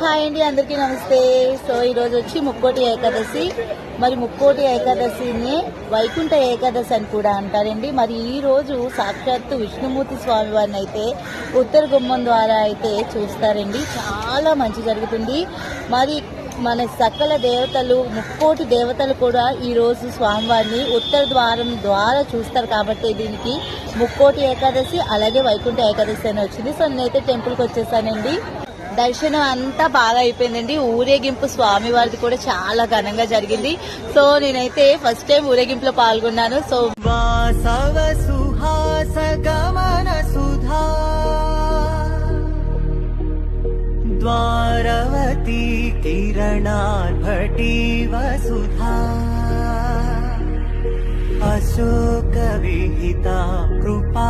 Hi అండి అందరికీ నమస్తే. సో ఈరోజు వచ్చి ముక్కోటి ఏకాదశి. మరి ముక్కోటి ఏకాదశిని వైకుంఠ ఏకాదశి అని కూడా అంటారండి. మరి ఈ రోజు సాక్షాత్తు విష్ణుమూర్తి స్వామి వారిని అయితే ఉత్తర గుమ్మం ద్వారా అయితే చూస్తారండి. చాలా మంచి జరుగుతుంది. మరి మన సకల దేవతలు ముక్కోటి దేవతలు కూడా ఈరోజు స్వామివారిని ఉత్తర ద్వారం ద్వారా చూస్తారు. కాబట్టి దీనికి ముక్కోటి ఏకాదశి అలాగే వైకుంఠ ఏకాదశి అని వచ్చింది. సో నేనైతే టెంపుల్కి వచ్చేసానండి. దర్శనం అంతా బాగా అయిపోయిందండి. ఊరేగింపు స్వామి వారిది కూడా చాలా ఘనంగా జరిగింది. సో నేనైతే ఫస్ట్ టైం ఊరేగింపులో పాల్గొన్నాను. సో ద్వారవతి కిరణార్భటి వసుధా. అశోక విహిత కృపా